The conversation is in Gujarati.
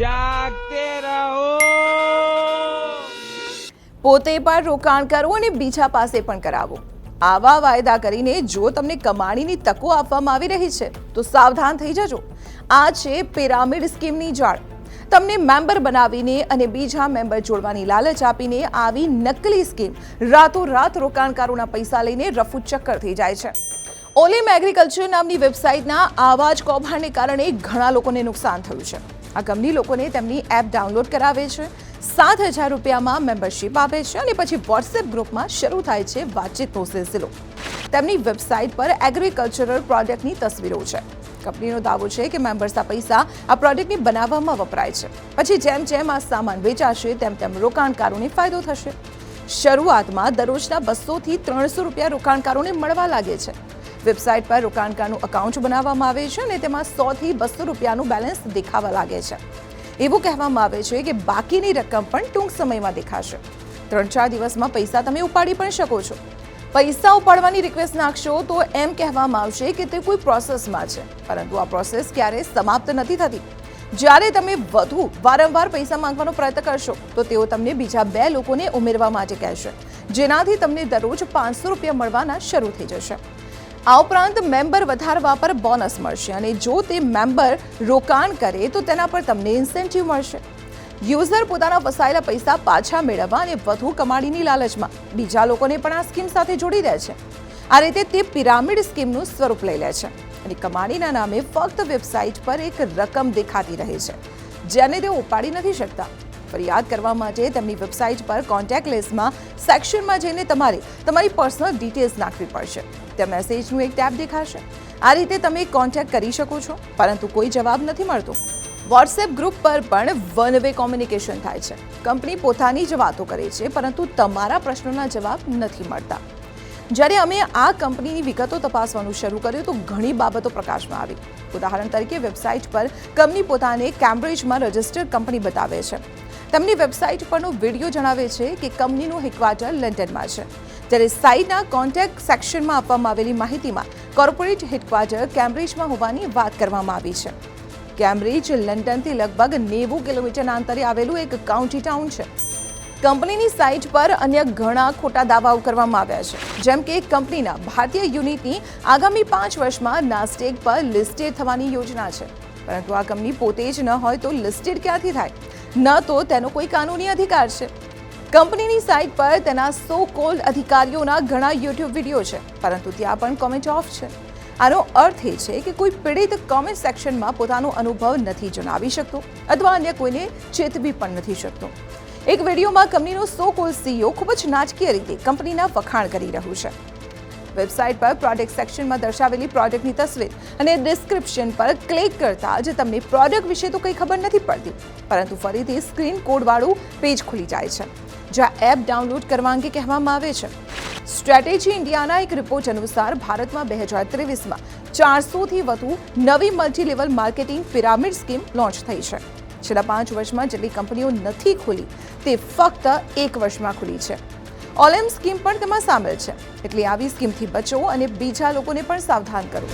જાગતે રહો. પોતે પણ રોકાણ કરો અને બીજા પાસે પણ કરાવો. આવા વાયદા કરીને જો તમને કમાણીની તકો આપવામાં આવી રહી છે, તો સાવધાન થઈ જજો. આ છે પિરામિડ સ્કીમની જાળ. તમને મેમ્બર બનાવીને અને બીજા મેમ્બર જોડવાની લાલચ આપીને આવી નકલી સ્કીમ રાતોરાત રોકાણકારોના પૈસા લઈને રફુ ચક્કર થઈ જાય છે. ઓલિમ એગ્રીકલ્ચર નામની વેબસાઇટના આવા જ કૌભાંડને કારણે ઘણા લોકોને નુકસાન થયું છે. આ કંપની લોકોને તેમની એપ ડાઉનલોડ કરાવે છે. સાત હજાર રૂપિયામાં મેમ્બરશિપ આપે છે અને પછી વોટ્સએપ ગ્રુપમાં શરૂ થાય છે વાતચીતનો સિલસિલો. તેમની વેબસાઇટ પર એગ્રીકલ્ચરલ પ્રોડક્ટની તસવીરો છે. કંપનીનો દાવો છે કે મેમ્બર્સ આ પૈસા આ પ્રોડક્ટને બનાવવામાં વપરાય છે. પછી જેમ જેમ આ સામાન વેચાશે, તેમ તેમ રોકાણકારોને ફાયદો થશે. શરૂઆતમાં દરરોજના બસોથી ત્રણસો રૂપિયા રોકાણકારોને મળવા લાગે છે. વેબસાઇટ પર રોકાણકારનું અકાઉન્ટ બનાવવામાં આવે છે અને તેમાં સોથી બસો રૂપિયાનું બેલેન્સ દેખાવા લાગે છે. એવું કહેવામાં આવે છે કે બાકીની રકમ પણ ટૂંક સમયમાં દેખાશે. ત્રણ ચાર દિવસમાં પૈસા તમે ઉપાડી પણ શકો છો. પૈસા ઉપાડવાની રિક્વેસ્ટ નાખશો તો એમ કહેવામાં આવશે કે તે કોઈ પ્રોસેસમાં છે. પરંતુ આ પ્રોસેસ ક્યારેય સમાપ્ત નથી થતી. જ્યારે તમે વધુ વારંવાર પૈસા માંગવાનો પ્રયત્ન કરશો, તો તેઓ તમને બીજા બે લોકોને ઉમેરવા માટે કહેશે, જેનાથી તમને દરરોજ પાંચસો રૂપિયા મળવાના શરૂ થઈ જશે. આ ઉપરાંત મેમ્બર વધારવા પર બોનસ મળશે અને જો તે મેમ્બર રોકાણ કરે તો તેના પર તમને ઇન્સેન્ટિવ મળશે. યુઝર પોતાના ફસાયેલા પૈસા પાછા મેળવવા અને વધુ કમાણીની લાલચમાં. બીજા લોકોને પણ આ સ્કીમ સાથે જોડી દે છે. આ રીતે તે પિરામિડ સ્કીમનું સ્વરૂપ લઈ લે છે અને કમાણીના નામે ફક્ત વેબસાઇટ પર એક રકમ દેખાતી રહે છે, જેને તેઓ ઉપાડી નથી શકતા. ફરિયાદ કરવા માટે તેમની વેબસાઇટ પર કોન્ટેક્ટ લિસ્ટમાં સેક્શનમાં જઈને તમારે તમારી પર્સનલ ડિટેલ્સ નાખવી પડશે. ત્યાં મેસેજનું એક ટેબ દેખાશે. આ રીતે તમે કોન્ટેક્ટ કરી શકો છો, પરંતુ કોઈ જવાબ નથી મળતો. વોટ્સએપ ગ્રુપ પર પણ વન વે કોમ્યુનિકેશન થાય છે. કંપની પોતાની જ વાતો કરે છે, પરંતુ તમારા પ્રશ્નોના જવાબ નથી મળતા. જ્યારે અમે આ કંપનીની વિગતો તપાસવાનું શરૂ કર્યું તો ઘણી બાબતો પ્રકાશમાં આવી. ઉદાહરણ તરીકે વેબસાઇટ પર કંપની પોતાને કેમ્બ્રિજમાં રજિસ્ટર્ડ કંપની બતાવે છે. તેમની વેબસાઇટ પરનો વીડિયો જણાવે છે કે કંપનીનું હેડક્વાર્ટર લંડનમાં છે. જ્યારે સાઇટના કોન્ટેક્ટ સેક્શનમાં આપવામાં આવેલી માહિતીમાં કોર્પોરેટ હેડક્વાર્ટર કેમ્બ્રિજમાં હોવાની વાત કરવામાં આવી છે. કેમ્બ્રિજ લંડનથી લગભગ નેવું કિલોમીટરના અંતરે આવેલું એક કાઉન્ટી ટાઉન છે. કંપનીની સાઇટ પર અન્ય ઘણા ખોટા દાવાઓ કરવામાં આવ્યા છે. જેમ કે કંપનીના ભારતીય યુનિટની આગામી પાંચ વર્ષમાં નાસ્ટેક પર લિસ્ટેડ થવાની યોજના છે. પરંતુ આ કંપની પોતે જ ન હોય તો લિસ્ટેડ ક્યાંથી થાય? ન તો તેનો કોઈ કાનૂની અધિકાર છે. કંપનીની સાઇટ પર તેના સો કોલ્ડ અધિકારીઓના ઘણા યુટ્યુબ વીડિયો છે, પરંતુ ત્યાં પણ કોમેન્ટ ઓફ છે. આનો અર્થ એ છે કે કોઈ પીડિત કોમેન્ટ સેક્શનમાં પોતાનો અનુભવ નથી જણાવી શકતો, અથવા અન્ય કોઈને ચેતવી પણ નથી શકતો. એક વિડીયોમાં કંપનીનો સો કોલ સીઈઓ ખૂબ જ નાટકીય રીતે કંપનીના વખાણ કરી રહ્યું છે. વેબસાઇટ પર પ્રોડક્ટ સેક્શનમાં દર્શાવેલી પ્રોડક્ટની તસવીર અને ડિસ્ક્રિપ્શન પર ક્લિક કરતા જ તમને પ્રોડક્ટ વિશે તો કંઈ ખબર નથી પડતી, પરંતુ ફરીથી સ્ક્રીન કોડવાળું પેજ ખુલી જાય છે, જ્યાં એપ ડાઉનલોડ કરવા અંગે કહેવામાં આવે છે. સ્ટ્રેટેજી ઇન્ડિયાના એક રિપોર્ટ અનુસાર ભારતમાં બે હજાર ત્રેવીસમાં ચારસોથી વધુ નવી multi level marketing pyramid scheme launch થઈ છે. છેલ્લા પાંચ વર્ષમાં જેટલી કંપનીઓ નથી ખુલી, તે ફક્ત એક વર્ષમાં ખુલી છે. ઓલેમ સ્કીમ પણ તેમાં સામેલ છે. એટલે આવી સ્કીમથી બચો અને બીજા લોકોને પણ સાવધાન કરો.